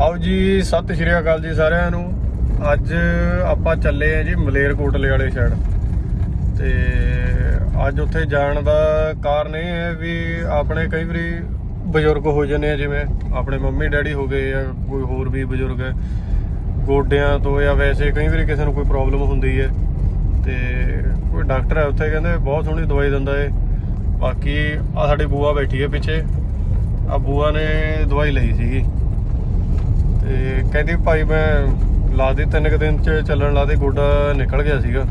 ਆਓ ਜੀ, ਸਤਿ ਸ਼੍ਰੀ ਅਕਾਲ ਜੀ ਸਾਰਿਆਂ ਨੂੰ। ਅੱਜ ਆਪਾਂ ਚੱਲੇ ਆ ਜੀ ਮਲੇਰਕੋਟਲੇ ਵਾਲੇ ਸਾਈਡ ਤੇ ਅੱਜ ਉੱਥੇ ਜਾਣ ਦਾ ਕਾਰਨ ਇਹ ਹੈ ਵੀ ਆਪਣੇ ਕਈ ਵਾਰੀ ਬਜ਼ੁਰਗ ਹੋ ਜਾਂਦੇ ਆ, ਜਿਵੇਂ ਆਪਣੇ ਮੰਮੀ ਡੈਡੀ ਹੋ ਗਏ ਜਾਂ ਕੋਈ ਹੋਰ ਵੀ ਬਜ਼ੁਰਗ ਹੈ। ਗੋਡਿਆਂ ਤੋਂ ਜਾਂ ਵੈਸੇ ਕਈ ਵਾਰੀ ਕਿਸੇ ਨੂੰ ਕੋਈ ਪ੍ਰੋਬਲਮ ਹੁੰਦੀ ਹੈ। ਤੇ ਕੋਈ ਡਾਕਟਰ ਹੈ ਉੱਥੇ ਕਹਿੰਦੇ ਬਹੁਤ ਸੋਹਣੀ ਦਵਾਈ ਦਿੰਦਾ ਏ। ਬਾਕੀ ਆ ਸਾਡੀ ਬੂਆ ਬੈਠੀ ਹੈ ਪਿੱਛੇ। ਆ ਬੂਆ ਨੇ ਦਵਾਈ ਲਈ ਸੀਗੀ। ਤੇ ਕਹਿੰਦੀ ਭਾਈ ਮੈਂ ਲਾ ਦੇ ਤਿੰਨ ਕੁ ਦਿਨ ਚ ਚੱਲਣ ਲਾ ਦੇ ਗੋਡਾ ਨਿਕਲ ਗਿਆ ਸੀਗਾ।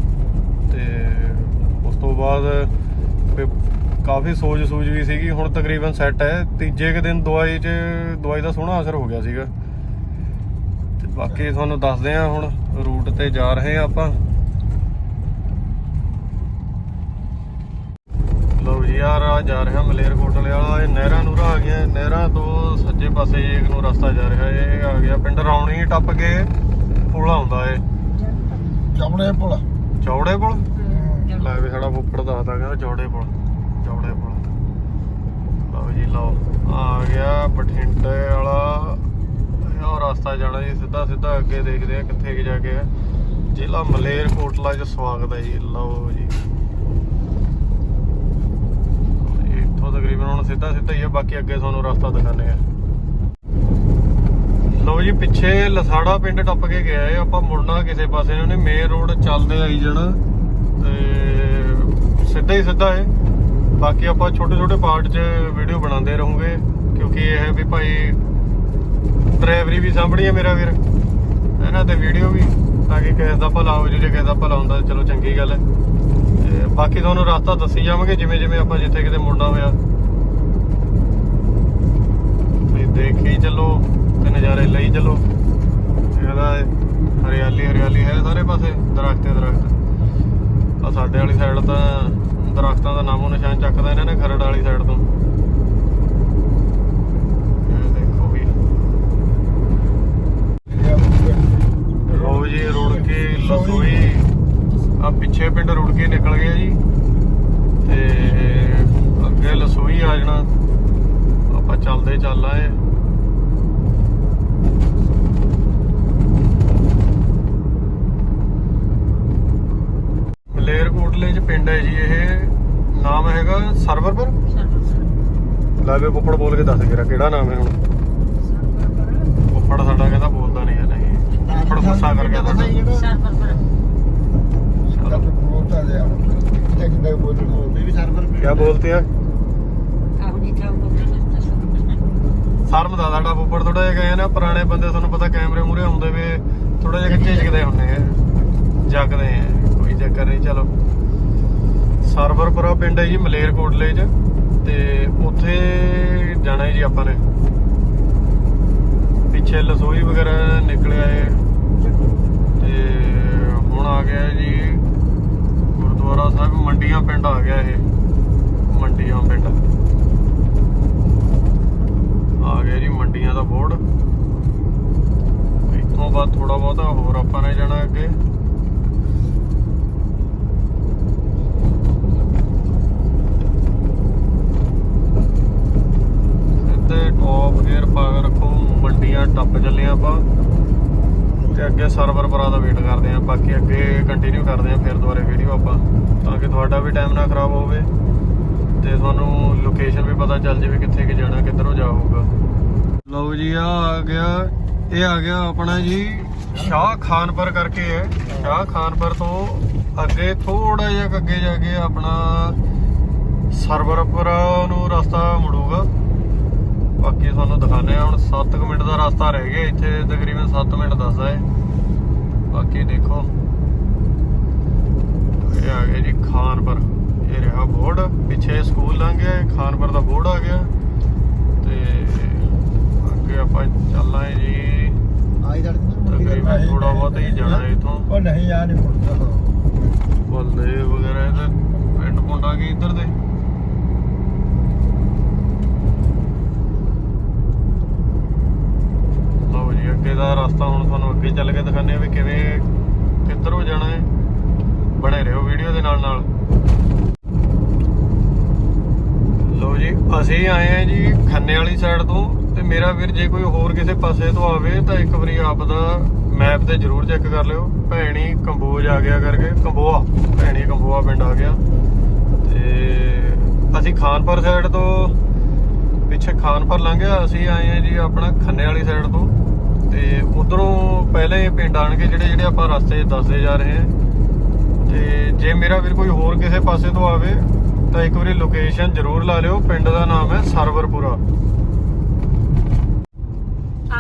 ਤੇ ਉਸ ਤੋਂ ਬਾਅਦ ਫਿਰ ਕਾਫੀ ਸੋਜ ਸੂਜ ਵੀ ਸੀਗੀ। ਹੁਣ ਤਕਰੀਬਨ ਸੈੱਟ ਹੈ। ਤੀਜੇ ਕੁ ਦਿਨ ਦਵਾਈ 'ਚ, ਦਵਾਈ ਦਾ ਸੋਹਣਾ ਅਸਰ ਹੋ ਗਿਆ ਸੀਗਾ। ਤੇ ਬਾਕੀ ਤੁਹਾਨੂੰ ਦੱਸਦੇ ਆ ਹੁਣ ਰੂਟ ਤੇ ਜਾ ਰਹੇ ਆ ਆਪਾਂ ਲਓ ਆ ਜਾ ਰਿਹਾ ਮਲੇਰਕੋਟਲੇ ਵਾਲਾ। ਇਹ ਨਹਿਰਾਂ ਨੂਰਾਂ ਆ ਗਿਆ ਨਹਿਰਾਂ ਤੋਂ ਸੱਜੇ ਪਾਸੇ ਇੱਕ ਨੂੰ ਰਸਤਾ ਜਾ ਰਿਹਾ। ਇਹ ਆ ਗਿਆ ਪਿੰਡ ਰੌਣੀ ਟੱਪ ਕੇ ਪੁਲ ਆਉਂਦਾ ਏ ਚਮੜੇ ਪੁਲ। ਚੌੜੇ ਪੁਲ? ਲੈ ਵੀ ਸਾਡਾ ਫੁੱਫੜ ਦੱਸਦਾ ਕਹਿੰਦਾ ਚੌੜੇ ਪੁਲ ਚੌੜੇ ਪੁਲ। ਲਓ ਜੀ ਲਓ। ਆ ਗਿਆ ਬਠਿੰਡੇ ਵਾਲਾ। ਇਹ ਉਹ ਰਸਤਾ ਜਾਣਾ ਜੀ ਸਿੱਧਾ ਸਿੱਧਾ ਅੱਗੇ ਦੇਖਦੇ ਆ ਕਿੱਥੇ ਜਾ ਕੇ ਹੈ ਜ਼ਿਲ੍ਹਾ ਮਲੇਰਕੋਟਲਾ ਚ ਸਵਾਗਤ ਹੈ ਜੀ। ਲਓ ਜੀ ਇੱਥੋਂ ਤਕਰੀਬਨ ਹੁਣ ਸਿੱਧਾ ਸਿੱਧਾ ਹੀ ਹੈ ਬਾਕੀ ਅੱਗੇ ਤੁਹਾਨੂੰ ਰਸਤਾ ਦਿਖਾਣੇ ਆ। ਲਓ ਜੀ, ਪਿੱਛੇ ਲਸਾੜਾ ਪਿੰਡ ਟੱਪ ਕੇ ਗਿਆ ਏ, ਆਪਾਂ ਮੁੜਨਾ ਕਿਸੇ ਪਾਸੇ ਨੂੰ ਨਹੀਂ ਮੇਨ ਰੋਡ ਚੱਲਦੇ ਆਈ ਜਾਣਾ ਤੇ ਸਿੱਧਾ ਹੀ ਸਿੱਧਾ ਏ। ਬਾਕੀ ਆਪਾਂ ਛੋਟੇ ਛੋਟੇ ਪਾਰਟ 'ਚ ਵੀਡੀਓ ਬਣਾਉਂਦੇ ਰਹੋਗੇ, ਕਿਉਂਕਿ ਇਹ ਹੈ ਵੀ ਭਾਈ ਡਰਾਈਵਰੀ ਵੀ ਸਾਂਭਣੀ ਹੈ ਮੇਰਾ ਵੀਰ, ਇਹਨਾਂ ਤੇ ਵੀਡੀਓ ਵੀ, ਤਾਂ ਕਿ ਕਿਸੇ ਦਾ ਭਲਾ ਹੋ ਜੇ ਕਿਸੇ ਦਾ ਭਲਾ ਹੁੰਦਾ ਚਲੋ ਚੰਗੀ ਗੱਲ ਹੈ ਤੇ ਬਾਕੀ ਤੁਹਾਨੂੰ ਰਸਤਾ ਦੱਸੀ ਜਾਵਾਂਗੇ ਜਿਵੇਂ ਜਿਵੇਂ ਆਪਾਂ ਜਿੱਥੇ ਕਿਤੇ ਮੁੜਨਾ ਹੋਇਆ ਵੀ ਦੇਖੀ ਚੱਲੋ ਤੇ ਨਜ਼ਾਰੇ ਲਈ ਚੱਲੋ। ਇਹਦਾ ਹਰਿਆਲੀ ਹਰਿਆਲੀ ਹੈ ਸਾਰੇ ਪਾਸੇ, ਦਰਖਤ ਹੀ ਦਰਖਤ। ਆ ਸਾਡੇ ਵਾਲੀ ਸਾਈਡ ਤਾਂ ਦਰਖਤਾਂ ਦਾ ਨਾਮੋ ਨਿਸ਼ਾਨ ਚੱਕਦਾ ਇਹਨਾਂ ਨੇ, ਖਰੜ ਵਾਲੀ ਸਾਈਡ ਤੋਂ। ਦੇਖੋ ਵੀ। ਲੋ ਜੀ ਰੁੜ ਕੇ ਲਸੋਈ। ਆ ਪਿੱਛੇ ਪਿੰਡ ਰੁੜ ਕੇ ਨਿਕਲ ਗਿਆ ਜੀ। ਤੇ ਅੱਗੇ ਲਸੋਈ ਆ ਜਾਣਾ। ਆਪਾਂ ਚੱਲਦੇ ਚੱਲ ਆਏ ਮਲੇਰਕੋਟਲੇ ਚ ਪਿੰਡ ਹੈ ਜੀ ਇਹ ਨਾਮ ਹੈਗਾ ਸਰਵਰਪੁਰ ਲਾਵੇ ਪੁੱਪੜ ਬੋਲ ਕੇ ਦੱਸ ਕਿਹੜਾ ਕਿਹੜਾ ਨਾਮ ਹੈ ਹੁਣ? ਪੁੱਪੜ ਸਾਡਾ ਕਹਿੰਦਾ ਬੋਲਦਾ ਨਹੀਂ ਹੈ ਨਹੀਂ ਪੁੱਪੜ ਗੁੱਸਾ ਕਰ ਗਿਆ ਸਾਡਾ ਜਦ ਬੋਲਦਾ ਜਿਆ ਇੱਕ ਦਾ ਬੋਲਣਾ। ਉਹ ਵੀ ਸਰਵਰ ਕੀ ਬੋਲਤੇ ਆ? ਸ਼ਰਮ ਦਾ ਸਾਡਾ ਪੁੱਪੜ ਥੋੜਾ ਜਿਹਾ ਗਏ ਨਾ ਪੁਰਾਣੇ ਬੰਦੇ ਤੁਹਾਨੂੰ ਪਤਾ ਕੈਮਰੇ ਮੂਰੇ ਹੁੰਦੇ ਵੇ ਥੋੜਾ ਜਿਹਾ ਝਿਜਕਦੇ ਹੁੰਦੇ ਆ। ਜਗਦੇ ਆ ਕੋਈ ਚੱਕਰ ਨਹੀਂ ਚਲੋ। ਸਰਵਰਪੁਰਾ ਪਿੰਡ ਹੈ ਜੀ ਮਲੇਰਕੋਟਲੇ 'ਚ, ਤੇ ਉੱਥੇ ਜਾਣਾ ਹੈ ਜੀ ਆਪਾਂ ਨੇ। ਪਿੱਛੇ ਲਸੋਈ ਵਗੈਰਾ ਨਿਕਲਿਆ ਏ ਤੇ ਹੁਣ ਆ ਗਿਆ ਜੀ, ਗੁਰਦੁਆਰਾ ਸਾਹਿਬ, ਮੰਡੀਆਂ ਪਿੰਡ ਆ ਗਿਆ ਇਹ। ਮੰਡੀਆਂ ਪਿੰਡ। ਆ ਗਿਆ ਜੀ ਮੰਡੀਆਂ ਦਾ ਬੋਰਡ। ਇੱਥੋਂ ਬਾਅਦ ਥੋੜਾ ਬਹੁਤਾ ਹੋਰ ਆਪਾਂ ਨੇ ਜਾਣਾ ਅੱਗੇ ਸਿੱਧੇ ਟੌਪ ਗੇਅਰ ਪਾ ਕੇ ਰੱਖੋ ਮੰਡੀਆਂ ਟੱਪ ਚੱਲੇ ਆਪਾਂ। ਤੇ ਅੱਗੇ ਸਰਵਰ ਪਰਾ ਦਾ ਵੇਟ ਕਰਦੇ ਆਂ ਬਾਕੀ ਅੱਗੇ ਕੰਟੀਨਿਊ ਕਰਦੇ ਆਂ ਫਿਰ ਦੁਬਾਰੇ ਵੀਡੀਓ ਆਪਾਂ। ਤਾਂ ਕਿ ਤੁਹਾਡਾ ਵੀ ਟਾਈਮ ਨਾ ਖਰਾਬ ਹੋਵੇ। ਤੇ ਤੁਹਾਨੂੰ ਲੋਕੇਸ਼ਨ ਵੀ ਪਤਾ ਚੱਲ ਜਾਵੇ ਕਿੱਥੇ ਕਿ ਜਾਣਾ, ਕਿੱਧਰੋਂ ਜਾਊਗਾ ਲਓ ਜੀ ਆ ਆ ਗਿਆ। ਇਹ ਆ ਗਿਆ ਆਪਣਾ ਜੀ ਸ਼ਾਹ ਖਾਨਪੁਰ ਕਰਕੇ ਹੈ। ਸ਼ਾਹ ਖਾਨਪੁਰ ਤੋਂ ਅੱਗੇ ਥੋੜਾ ਜਿਹਾ ਅੱਗੇ ਜਾ ਕੇ ਆਪਣਾ ਸਰਵਰਪੁਰ ਨੂੰ ਰਸਤਾ ਮੁੜੂਗਾ। ਬਾਕੀ ਤੁਹਾਨੂੰ ਦਿਖਾਣੇ ਆ ਹੁਣ 7 ਮਿੰਟ ਦਾ ਰਸਤਾ ਰਹਿ ਗਿਆ ਇੱਥੇ ਤਕਰੀਬਨ 7 ਮਿੰਟ ਦੱਸਦਾ ਹੈ ਬਾਕੀ ਦੇਖੋ। ਇਹ ਆ ਗਿਆ ਜੀ ਖਾਨਪੁਰ। ਇਹ ਰਿਹਾ ਬੋਰਡ। ਪਿੱਛੇ ਸਕੂਲ ਲੰਘ ਗਿਆ ਖਾਨਪੁਰ ਦਾ ਬੋਰਡ ਆ ਗਿਆ। ਤੇ ਅੱਗੇ ਆਪਾਂ ਚੱਲਾਂਗੇ ਜੀ। ਆਈ ਦੜ ਤਕਰੀਬਨ ਥੋੜਾ ਬਹੁਤ ਹੀ ਜਾਣਾ ਹੈ ਇਥੋਂ। ਉਹ ਨਹੀਂ ਆ ਨਹੀਂ ਮੁੜਦਾ। ਬਲਦੇ ਵਗੈਰਾ ਇਹਦੇ ਪਿੰਡ ਪੁੰਡਾ ਕੀ ਇੱਧਰ ਦੇ ਲਓ ਜੀ ਅੱਗੇ ਦਾ ਰਸਤਾ ਹੁਣ ਤੁਹਾਨੂੰ ਅੱਗੇ ਚੱਲ ਕੇ ਦਿਖਾਣੇ ਆ ਵੀ ਕਿਵੇਂ ਕਿੱਧਰ ਹੋ ਜਾਣਾ ਹੈ। ਬਣੇ ਰਹੋ ਵੀਡੀਓ ਦੇ ਨਾਲ ਨਾਲ। ਲੋ ਜੀ, ਅਸੀਂ ਆਏ ਆ ਜੀ ਖੰਨੇ ਵਾਲੀ ਸਾਈਡ ਤੋਂ ਤੇ ਮੇਰਾ ਵੀਰ ਜੇ ਕੋਈ ਹੋਰ ਕਿਸੇ ਪਾਸੇ ਤੋਂ ਆਵੇ ਤਾਂ ਇੱਕ ਵਾਰੀ ਆਪ ਦਾ ਮੈਪ ਤੇ ਜਰੂਰ ਚੈੱਕ ਕਰ ਲਿਓ। ਭੈਣੀ ਕੰਬੋਜ ਆ ਗਿਆ ਕਰਕੇ, ਕੰਬੋਆ, ਭੈਣੀ ਕੰਬੋਆ ਪਿੰਡ ਆ ਗਿਆ। ਤੇ ਅਸੀਂ ਖਾਨਪੁਰ ਸਾਈਡ ਤੋਂ ਪਿੱਛੇ ਖਾਨਪੁਰ ਲੰਘਿਆ ਅਸੀਂ ਆਏ ਆ ਜੀ ਆਪਣਾ ਖੰਨੇ ਵਾਲੀ ਸਾਈਡ ਤੋਂ। ਤੇ ਉਧਰੋਂ ਪਹਿਲੇ ਪਿੰਡ ਆਣਗੇ ਜਿਹੜੇ ਜਿਹੜੇ ਆਪਾਂ ਰਸਤੇ ਦੱਸਦੇ ਜਾ ਰਹੇ ਹਾਂ। ਤੇ ਜੇ ਮੇਰਾ ਵੀਰ ਕੋਈ ਹੋਰ ਕਿਸੇ ਪਾਸੇ ਤੋਂ ਆਵੇ ਤਾਂ ਇੱਕ ਵਾਰੀ ਲੋਕੇਸ਼ਨ ਜ਼ਰੂਰ ਲਾ ਲਿਓ। ਪਿੰਡ ਦਾ ਨਾਮ ਹੈ ਸਰਵਰਪੁਰਾ।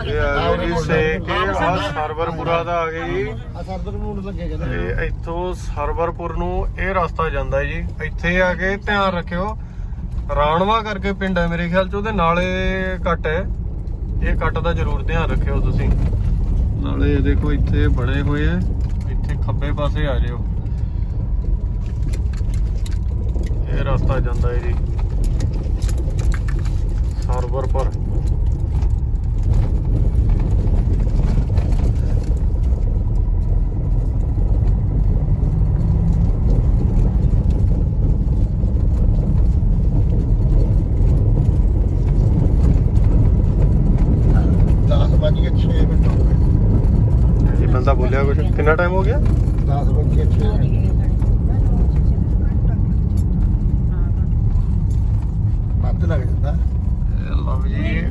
ਇਹ ਆ ਗਏ ਜੀ ਸੇ ਕੇ ਆ ਸਰਵਰਪੁਰਾ ਦਾ ਆ ਗਈ ਤੇ ਇੱਥੋਂ ਸਰਵਰਪੁਰ ਨੂੰ ਇਹ ਰਸਤਾ ਜਾਂਦਾ ਜੀ। ਇੱਥੇ ਆ ਕੇ ਧਿਆਨ ਰੱਖਿਓ। ਰਾਣਵਾ ਕਰਕੇ ਪਿੰਡ ਹੈ ਮੇਰੇ ਖਿਆਲ ਚ ਉਹਦੇ ਨਾਲੇ ਕੱਟ ਹੈ। ਇਹ ਕੱਟ ਦਾ ਜ਼ਰੂਰ ਧਿਆਨ ਰੱਖਿਓ ਤੁਸੀਂ। ਨਾਲੇ ਇਹ ਦੇਖੋ ਇੱਥੇ ਬਣੇ ਹੋਏ ਆ। ਇੱਥੇ ਖੱਬੇ ਪਾਸੇ ਆ ਜਿਓ। ਇਹ ਰਸਤਾ ਜਾਂਦਾ ਹੈ ਜੀ ਸਰਵਰਪੁਰ ਦਸ ਵੱਜ ਕੇ 6 ਮਿੰਟ ਹੋ ਗਏ ਕੁਝ ਕਿੰਨਾ ਟਾਈਮ ਹੋ ਗਿਆ? 10 ਵੱਜ 6 ਮਿੰਟ ਵੱਧ ਲੱਗ ਜਾਂਦਾ ਇਹ ਲਓ ਜੀ ਇਹ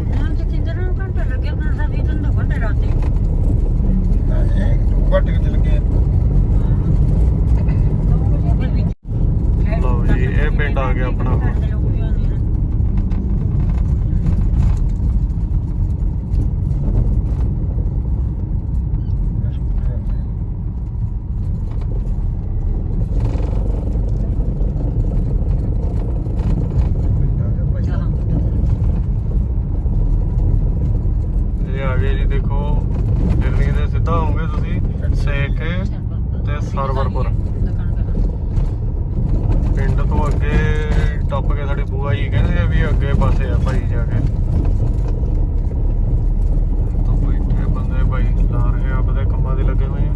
ਵੱਟ ਕੇ ਚਲ ਗਏ ਲਓ ਜੀ ਇਹ ਪਿੰਡ ਆ ਗਿਆ ਆਪਣਾ ਹੁਣ ਇਹ ਆ ਗਏ ਜੀ ਦੇਖੋ ਦਿੱਲੀ ਦੇ ਸਿੱਧਾ ਹੋਗੇ ਤੁਸੀਂ ਸੇਕ ਤੇ ਸਰਵਰਪੁਰ ਪਿੰਡ ਤੋਂ ਅੱਗੇ ਟੱਪ ਕੇ ਸਾਡੀ ਬੂਆ ਜੀ ਕਹਿੰਦੇ ਆ ਵੀ ਅੱਗੇ ਪਾਸੇ ਆ ਭਾਈ ਜਾ ਕੇ ਤਾਂ ਬੈਠੇ ਬੰਦੇ ਭਾਈ ਲਾ ਰਹੇ ਆ ਆਪਦੇ ਕੰਮਾਂ ਦੇ ਲੱਗੇ ਹੋਏ ਆ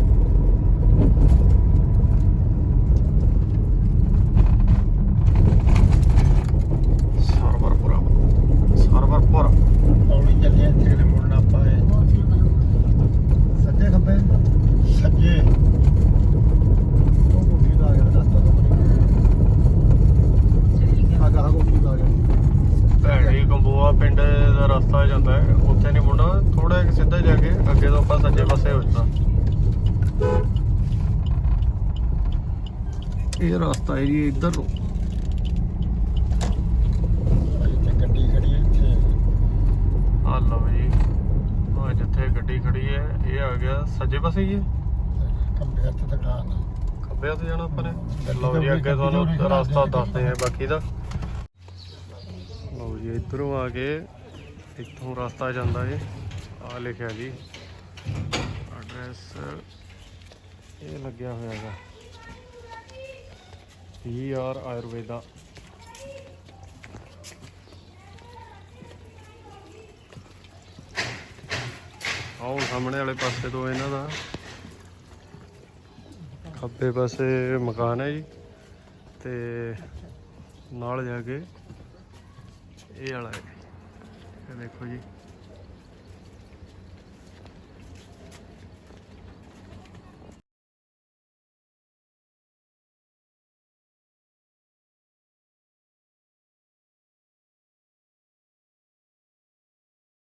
ਸਰਵਰਪੁਰਾ ਸਰਵਰਪੁਰ ਹੌਲੀ ਚੱਲੇ ਇੱਥੇ ਕਿਤੇ ਮੁੜਨਾ ਆਪਾਂ ਇਹ। ਸੱਜੇ ਖੱਬੇ ਸੱਜੇ ਉਹ ਕੋਠੀ ਦਾ ਆ ਗਿਆ ਰਸਤਾ ਤੋਂ ਆ ਗਾ ਕੋਠੀ ਦਾ ਆ ਗਿਆ ਭੈਣੀ ਕੰਬੋਆ ਪਿੰਡ ਦਾ ਰਸਤਾ ਜਾਂਦਾ ਹੈ ਉੱਥੇ ਨਹੀਂ ਮੁੰਡਾ ਥੋੜਾ ਜਿਹਾ ਸਿੱਧਾ ਜਾ ਕੇ ਅੱਗੇ ਤੋਂ ਆਪਾਂ ਸੱਜੇ ਪਾਸੇ ਹੋ ਜਾਂਦਾ ਇਹ ਰਸਤਾ ਹੈ ਜੀ ਇੱਧਰ ਨੂੰ। ਗੱਡੀ ਖੜੀ ਹੈ ਇੱਥੇ। ਆ ਲਓ ਜੀ ਆ ਜਿੱਥੇ ਗੱਡੀ ਖੜੀ ਹੈ ਇਹ ਆ ਗਿਆ ਸੱਜੇ ਪਾਸੇ ਹੀ ਹੈ। ਕੰਬੇ ਹੱਥ ਦੁਕਾਨ ਆ। ਖੱਬੇ ਹੱਥ ਜਾਣਾ ਆਪਾਂ ਨੇ। ਲਓ ਜੀ ਅੱਗੇ ਤੁਹਾਨੂੰ ਰਸਤਾ ਦੱਸਦੇ ਆ ਬਾਕੀ ਦਾ। ਲਓ ਜੀ ਇੱਧਰੋਂ ਆ ਕੇ ਇੱਥੋਂ ਰਸਤਾ ਜਾਂਦਾ ਹੈ ਆ ਲਿਖਿਆ ਜੀ ਐਡਰੈਸ ਇਹ ਲੱਗਿਆ ਹੋਇਆ ਹੈਗਾ ਪੀ ਆਰ ਆਯੁਰਵੇਦਾ ਆਓ ਸਾਹਮਣੇ ਵਾਲੇ ਪਾਸੇ ਤੋਂ ਇਹਨਾਂ ਦਾ। ਖੱਬੇ ਪਾਸੇ ਮਕਾਨ ਹੈ ਜੀ। ਤੇ ਨਾਲ ਜਾ ਕੇ ਇਹ ਵਾਲਾ ਹੈ। ਇਹ ਦੇਖੋ ਜੀ।